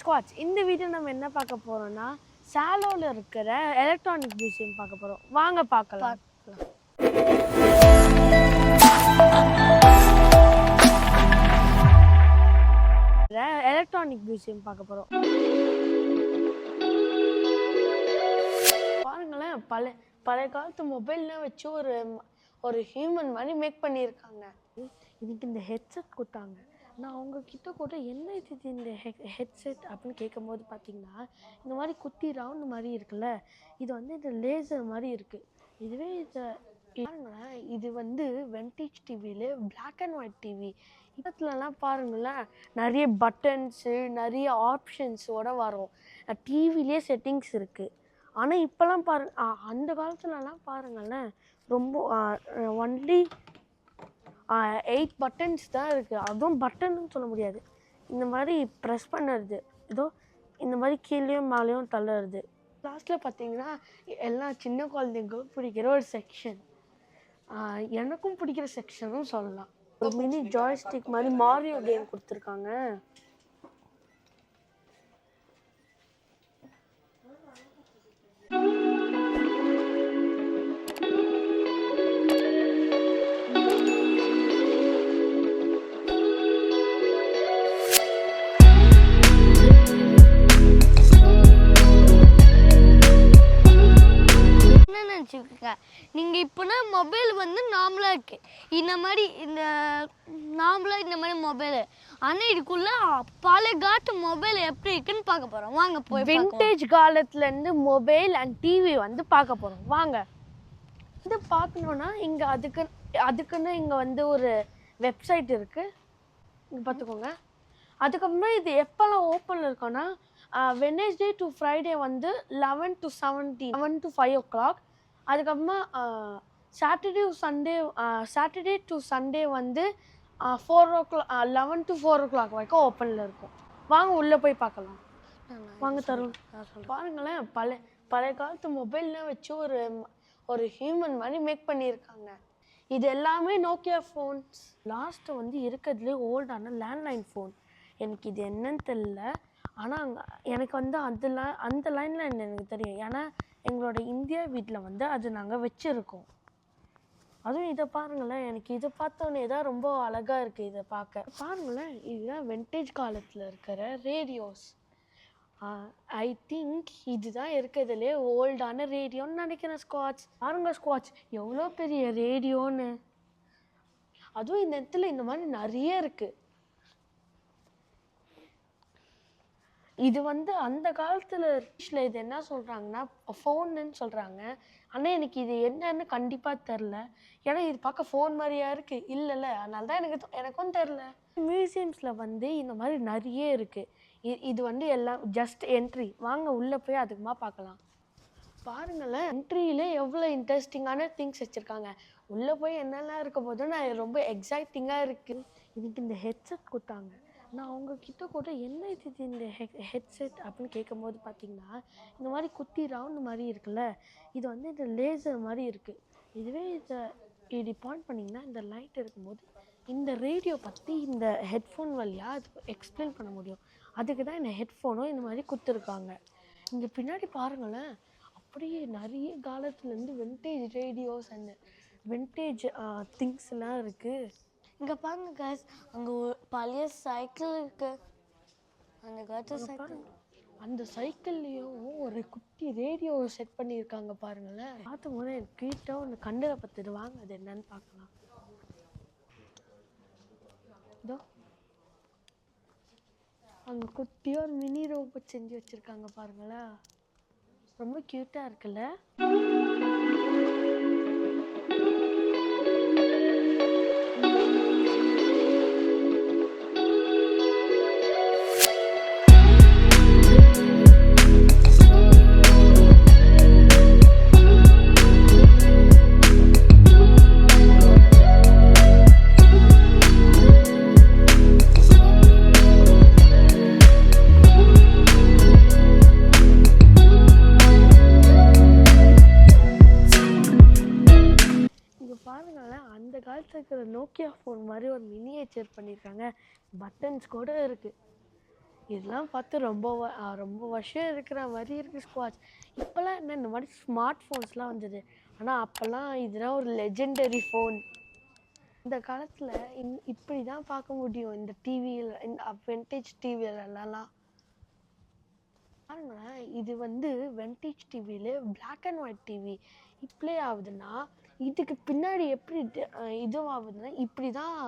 ஸ்குவாட்ச் இந்த வீடியோ நம்ம என்ன பார்க்க போறோம்னா சாலோல இருக்கிற எலக்ட்ரானிக் மியூசியம் பார்க்க போறோம். வாங்க பார்க்கலாம். எலக்ட்ரானிக் மியூசியம் பார்க்க போறோம். பாருங்களேன் பழைய பழைய காலத்து மொபைல்லாம் வச்சு ஒரு ஒரு ஹியூமன் மாதிரி மேக் பண்ணியிருக்காங்க. இதுக்கு இந்த ஹெட்செட் கொடுத்தாங்க. நான் அவங்கக்கிட்ட கூட என்ன இது இந்த இந்த ஹெட்செட் அப்படின்னு கேட்கும்போது பார்த்தீங்கன்னா இந்த மாதிரி குத்தி ரவுண்ட் மாதிரி இருக்குல்ல இது வந்து இந்த லேசர் மாதிரி இருக்குது இதுவே இதை பாருங்களேன் இது வந்து வெண்டேஜ் டிவியில பிளாக் அண்ட் ஒயிட் டிவி இடத்துலலாம் பாருங்களேன் நிறைய பட்டன்ஸு நிறைய ஆப்ஷன்ஸோட வரும். டிவிலே செட்டிங்ஸ் இருக்குது ஆனால் இப்போல்லாம் பாரு அந்த காலத்துலலாம் பாருங்களேன் ரொம்ப ஒன்லி எயிட் பட்டன்ஸ் தான் இருக்குது அதுவும் பட்டன்னு சொல்ல முடியாது. இந்த மாதிரி ப்ரெஸ் பண்ணுறது. ஏதோ இந்த மாதிரி கீழேயும் மேலேயும் தள்ளுறது. லாஸ்ட்டில் பார்த்தீங்கன்னா எல்லா சின்ன குழந்தைங்களுக்கும் பிடிக்கிற ஒரு செக்ஷன் எனக்கும் பிடிக்கிற செக்ஷனும் சொல்லலாம். ஒரு மினி ஜாய்ஸ்டிக் மாதிரி மாரியோ கேம் கொடுத்துருக்காங்க. இப்போனா மொபைல் வந்து நார்மலாக இருக்கு. இந்த மாதிரி இந்த நார்மலாக இந்த மாதிரி மொபைலு. ஆனால் இதுக்குள்ள பழைய காட்டு மொபைல் எப்படி இருக்குன்னு பார்க்க போகிறோம் வாங்க போய் விண்டேஜ் காலத்துலேருந்து மொபைல் அண்ட் டிவி வந்து பார்க்க போகிறோம் வாங்க. இது பார்க்கணுன்னா இங்கே அதுக்கு அதுக்குன்னு இங்கே வந்து ஒரு வெப்சைட் இருக்கு. இங்கே பார்த்துக்கோங்க. அதுக்கப்புறமா இது எப்போல்லாம் ஓப்பனில் இருக்கோன்னா வெனஸ்டே டு ஃப்ரைடே வந்து eleven to seventeen eleven to five o'clock அதுக்கப்புறமா Saturday Sunday Saturday to Sunday வந்து four o'clock eleven to four o'clock வரைக்கும் ஓப்பனில் இருக்கும். வாங்க உள்ளே போய் பார்க்கலாம். வாங்க தருண் பாருங்களேன் பழைய பழைய காலத்து மொபைல்லாம் வச்சு ஒரு ஒரு ஹியூமன் மாதிரி மேக் பண்ணியிருக்காங்க. இது எல்லாமே நோக்கியா ஃபோன்ஸ் லாஸ்ட்டு வந்து இருக்கிறதுலே ஓல்டான லேண்ட்லைன் ஃபோன் எனக்கு இது என்னன்னு தெரில ஆனால் அங்கே எனக்கு வந்து அந்த லை அந்த லைனில் எனக்கு தெரியும். ஏன்னா எங்களோட இந்தியா வீட்டில் வந்து அது நாங்கள் வச்சுருக்கோம். அதுவும் இதை பாருங்களேன் எனக்கு இதை பார்த்தோன்னே தான் ரொம்ப அழகாக இருக்குது இதை பார்க்க பாருங்களேன் இதுதான் வெண்டேஜ் காலத்தில் இருக்கிற ரேடியோஸ் ஐ திங்க் இதுதான் இருக்கிறதுலே ஓல்டான ரேடியோன்னு நினைக்கிறேன் ஸ்குவாட்ச் பாருங்க ஸ்குவாட்ச் எவ்வளோ பெரிய ரேடியோன்னு அதுவும் இந்த இடத்துல இந்த மாதிரி நிறைய இருக்குது இது வந்து அந்த காலத்துல இங்கிலீஷ்ல இது என்ன சொல்றாங்கன்னா ஃபோன்னு சொல்றாங்க. ஆனா எனக்கு இது என்னன்னு கண்டிப்பா தெரில. ஏன்னா இது பார்க்க ஃபோன் மாதிரியா இருக்கு. இல்லைல்ல. அதனால தான் எனக்கு எனக்கும் தெரில. மியூசியம்ஸ்ல வந்து இந்த மாதிரி நிறைய இருக்கு. இது வந்து எல்லாம் ஜஸ்ட் என்ட்ரி வாங்க உள்ள போய் அதுக்குமா பார்க்கலாம். பாருங்களேன் என்ட்ரியில எவ்வளோ இன்ட்ரெஸ்டிங்கான திங்ஸ் வச்சுருக்காங்க. உள்ளே போய் என்னெல்லாம் இருக்க போதும் நான் ரொம்ப எக்ஸைட்டிங்காக இருக்கு. இதுக்கு இந்த ஹெட்செட் கொடுத்தாங்க. நான் அவங்க கிட்ட கூட என்ன இது இது இந்த ஹெட்செட் அப்படின்னு கேட்கும்போது பார்த்தீங்கன்னா இந்த மாதிரி குத்தி ரவுண்ட் மாதிரி இருக்குல்ல இது வந்து இந்த லேசர் மாதிரி இருக்குது இதுவே இதை இப்படி பாயிண்ட் பண்ணிங்கன்னா இந்த லைட் இருக்கும்போது இந்த ரேடியோ பற்றி இந்த ஹெட்ஃபோன் வழியாக அது எக்ஸ்பிளைன் பண்ண முடியும். அதுக்கு தான் இந்த ஹெட்ஃபோனும் இந்த மாதிரி கொடுத்துருக்காங்க. இங்கே பின்னாடி பாருங்களேன் அப்படியே நிறைய காலத்துலேருந்து வெண்டேஜ் ரேடியோஸ் அண்ட் வெண்டேஜ் திங்ஸ்லாம் இருக்குது இங்க பாருங்க guys. அங்க பழைய சைக்கிள் இருக்கு. அந்த காலத்து சைக்கிள் அந்த சைக்கிள்லேயும் ஒரு குட்டி ரேடியோ செட் பண்ணியிருக்காங்க பாருங்களேன். பார்த்தும் போது எனக்கு கிட்ட ஒன்று கண்ணில் பத்துது வாங்க அது என்னன்னு பார்க்கலாம். இதோ. அங்கே குட்டியாக ஒரு மினி ரோபோட் செஞ்சு வச்சுருக்காங்க பாருங்களேன். ரொம்ப க்யூட்டாக இருக்குல்ல? பாருங்களேன் அந்த காலத்தில் இருக்கிற நோக்கியா ஃபோன் மாதிரி ஒரு மினியேச்சர் பண்ணியிருக்காங்க பட்டன்ஸ் கூட இருக்குது இதெல்லாம் பார்த்து ரொம்ப ரொம்ப வருஷம் இருக்கிற மாதிரி இருக்குது ஸ்குவாட்ச் இப்போல்லாம் என்ன இந்த மாதிரி ஸ்மார்ட் ஃபோன்ஸ்லாம் வந்தது. ஆனால் அப்போல்லாம் இதெல்லாம் ஒரு லெஜெண்டரி ஃபோன் இந்த காலத்தில் இந் இப்படி தான் பார்க்க முடியும். இந்த டிவியில் இந்த வெண்டேஜ் டிவிலலாம் பாருங்களேன் இது வந்து வெண்டேஜ் டிவியில் பிளாக் அண்ட் ஒயிட் டிவி இப்படியே ஆகுதுன்னா இதுக்கு பின்னாடி எப்படி இதுவாகுதுன்னா இப்படி தான்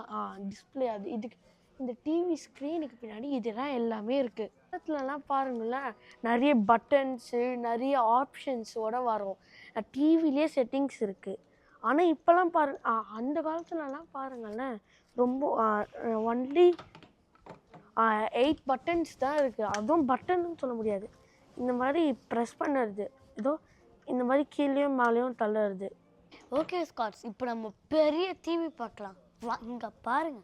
டிஸ்ப்ளே ஆகுது. இதுக்கு இந்த டிவி ஸ்க்ரீனுக்கு பின்னாடி இதெல்லாம் எல்லாமே இருக்குது பக்கத்துலலாம் பாருங்களேன் நிறைய பட்டன்ஸு நிறைய ஆப்ஷன்ஸோட வரும். டிவிலே செட்டிங்ஸ் இருக்குது ஆனால் இப்போல்லாம் பாரு அந்த காலத்துலலாம் பாருங்களேன் ரொம்ப ஒன்லி எயிட் பட்டன்ஸ் தான் இருக்குது அதுவும் பட்டன்னு சொல்ல முடியாது. இந்த மாதிரி ப்ரெஸ் பண்ணுறது. ஏதோ இந்த மாதிரி கீழேயும் மேலேயும் தள்ளுறது. ஓகே ஸ்காட்ஸ் இப்போ நம்ம பெரிய டிவி பார்க்கலாம். வா இங்கே பாருங்க.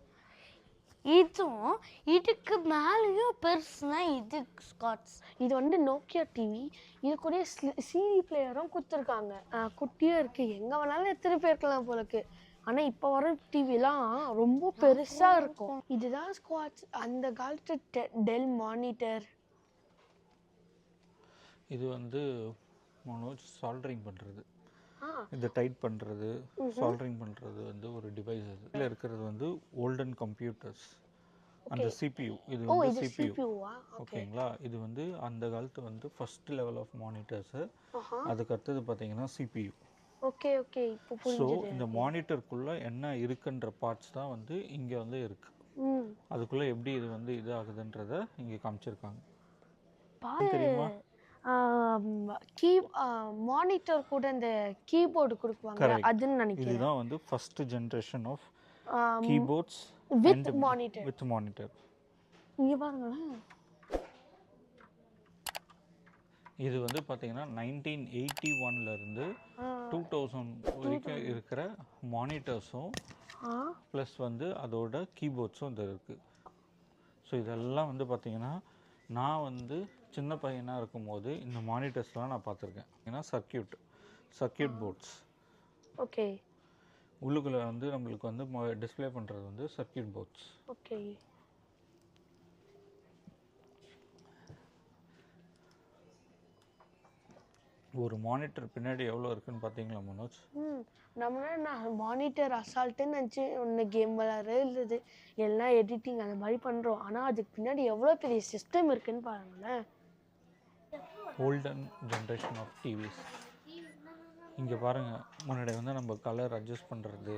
இதுவும் இதுக்கு மேலேயும் பெருசுனா இது ஸ்காட்ஸ் இது வந்து நோக்கியா டிவி இது கூட சிடி பிளேயரும் கொடுத்துருக்காங்க. குட்டியும் இருக்குது எங்கே வேணாலும் எத்தனை போயிருக்கலாம் போலக்கு. ஆனால் இப்போ வர டிவிலாம் ரொம்ப பெருசாக இருக்கும். இதுதான் ஸ்குவாட்ஸ் அந்த காலத்து டெ டெல் மானிட்டர் இது வந்து மனோஜ் சால்டரிங் பண்ணுறது இதை டைட் பண்ணுறது சால்டரிங் பண்ணுறது வந்து ஒரு டிவைஸ் அது. இதில் இருக்கிறது வந்து ஓல்டன் கம்ப்யூட்டர்ஸ் அந்த சிபியூ இது வந்து சிபியூ ஓகேங்களா? இது வந்து அந்த காலத்து வந்து ஃபர்ஸ்ட் லெவல் ஆஃப் மானிட்டர்ஸு அதுக்கு அடுத்தது பார்த்தீங்கன்னா சிபியூ ஓகே ஓகே. இப்போ ஸோ இந்த மானிட்டருக்குள்ளே என்ன இருக்குன்ற பார்ட்ஸ் தான் வந்து இங்கே வந்து இருக்குது ம். அதுக்குள்ளே எப்படி இது வந்து இது ஆகுதுன்றத இங்கே காமிச்சிருக்காங்க. தெரியுமா? கீ மானிட்டர் கூட இந்த கீபோர்டு Correct. அதுன்னு நினைக்கிறேன். இதுதான் வந்து first generation of keyboards with monitor. With monitor இங்க பாருங்களேன். இது வந்து பார்த்தீங்கன்னா நைன்டீன் எயிட்டி இருந்து ஆ, டூ தௌசண்ட் வரைக்கும் இருக்கிற மானிட்டர்ஸும் ப்ளஸ் வந்து அதோட கீபோர்ட்ஸும் இது இருக்குது ஸோ இதெல்லாம் வந்து பார்த்தீங்கன்னா நான் வந்து சின்ன பையனாக இருக்கும்போது இந்த மானிட்டர்ஸ்லாம் நான் பார்த்துருக்கேன். ஏன்னா சர்க்கியூட் சர்க்கியூட் போர்ட்ஸ் ஓகே. உள்ளுக்குள்ளே வந்து நம்மளுக்கு வந்து டிஸ்ப்ளே பண்ணுறது வந்து சர்க்கியூட் போர்ட்ஸ் ஓகே. ஒரு மானிட்டர் பின்னாடி எவ்வளோ இருக்குன்னு பார்த்தீங்களா மனோஜ்? ம். நம்மளே நான் மானிட்டர் அசால்ட்டுன்னு நினச்சி ஒன்று கேம் விளாட்றது இருந்தது எல்லாம் எடிட்டிங் அந்த மாதிரி பண்ணுறோம் ஆனால் அதுக்கு பின்னாடி எவ்வளோ பெரிய சிஸ்டம் இருக்குன்னு பாருங்களேன். ஓல்டன் ஜென்ரேஷன் ஆஃப் டிவிஸ் இங்கே பாருங்கள் முன்னாடி வந்து நம்ம கலர் அட்ஜஸ்ட் பண்ணுறது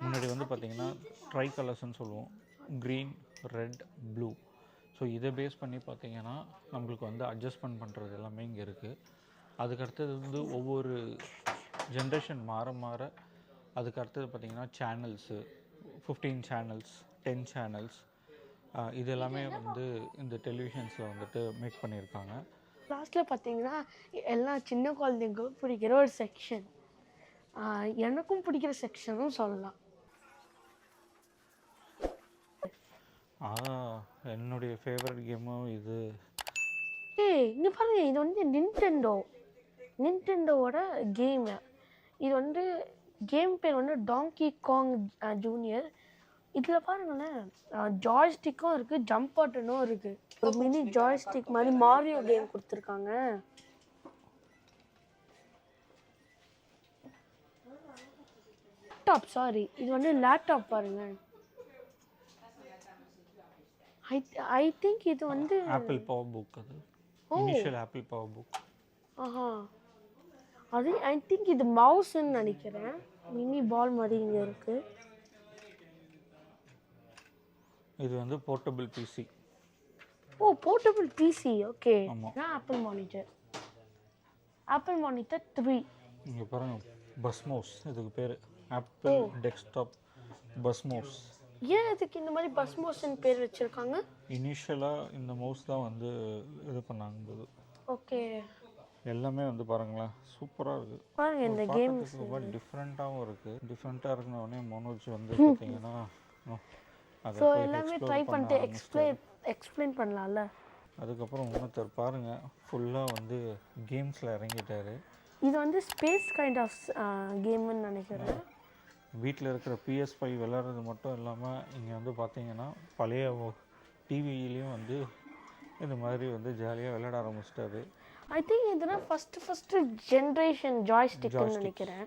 முன்னாடி வந்து பார்த்திங்கன்னா ட்ரை கலர்ஸ்னு சொல்லுவோம். க்ரீன் ரெட் ப்ளூ ஸோ இதை பேஸ் பண்ணி பார்த்தீங்கன்னா நம்மளுக்கு வந்து அட்ஜஸ்ட்மெண்ட் பண்ணுறது எல்லாமே இங்கே இருக்குது அதுக்கு அடுத்தது வந்து ஒவ்வொரு ஜென்ரேஷன் மாற மாற அதுக்கு அடுத்தது பார்த்திங்கன்னா channels fifteen channels ten channels இது எல்லாமே வந்து இந்த டெலிவிஷன்ஸில் வந்துட்டு மேக் பண்ணியிருக்காங்க லாஸ்ட்டில் பார்த்தீங்கன்னா எல்லாம் சின்ன குழந்தைங்களுக்கும் பிடிக்கிற ஒரு செக்ஷன் எனக்கும் பிடிக்கிற செக்ஷனும் சொல்லலாம். என்னுடைய ஃபேவரட் கேமும் இது. ஏய் இங்கே பாருங்க இது வந்து நின்டெண்டோ நின்டெண்டோவோட கேம் இது வந்து கேம் பேர் வந்து டாங்கி காங் ஜூனியர் இதில் பாருங்களேன். ஜாய்ஸ்டிக்கும் இருக்குது ஜம்ப் பட்டனும் இருக்குது ஒரு மினி ஜாய்ஸ்டிக் மாதிரி மாரியோ கேம் கொடுத்துருக்காங்க. லேப்டாப் சாரி இது வந்து லேப்டாப் பாருங்க. ஐ ஐ திங்க் இது வந்து ஆப்பிள் பவர் புக் அது. இனிஷியல் ஆப்பிள் பவர் புக் ஆஹா. அது ஐ திங்க் இது மவுஸ்ன்னு நினைக்கிறேன். மினி பால் மாதிரி இங்கே இருக்கு. இது வந்து portable PC oh portable PC okay. நான் Apple monitor Apple monitor three இங்கே பாருங்க பஸ்மோஸ் இதுக்கு பேர். ஆப்பிள் டெஸ்க்டாப் பஸ்மோஸ் ஏன் இதுக்கு இந்த மாதிரி பஸ் மோஷன் பேர் வச்சிருக்காங்க? இனிஷியலாக இந்த மவுஸ் தான் வந்து இது பண்ணாங்க போது ஓகே எல்லாமே வந்து பாருங்களேன் சூப்பராக இருக்குது பாருங்க இந்த கேம் ரொம்ப டிஃப்ரெண்ட்டாகவும் இருக்குது டிஃப்ரெண்ட்டாக இருக்குனோடனே மனோஜ் வந்து பார்த்தீங்கன்னா ஸோ எல்லாமே ட்ரை பண்ண பண்ணிட்டு. எக்ஸ்பிளைன் எக்ஸ்பிளைன் பண்ணலாம்ல? அதுக்கப்புறம் இன்னொருத்தர் பாருங்க ஃபுல்லாக வந்து கேம்ஸில் இறங்கிட்டாரு. இது வந்து ஸ்பேஸ் கைண்ட் ஆஃப் கேம்னு நினைக்கிறேன். வீட்டில் இருக்கிற பிஎஸ் ஃபைவ் விளாட்றது மட்டும் இல்லாமல் இங்கே வந்து பார்த்தீங்கன்னா பழைய டிவிலையும் வந்து இந்த மாதிரி வந்து ஜாலியாக விளையாட ஆரம்பிச்சிட்டாரு. ஐ திங்க் இதெல்லாம் ஃபர்ஸ்ட் ஃபர்ஸ்ட் ஜென்ரேஷன் ஜாய்ஸ்டிக்னு நினைக்கிறேன்.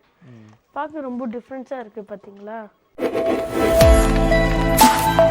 பார்க்க ரொம்ப டிஃப்ரென்ஸாக இருக்குது பார்த்தீங்களா Bye.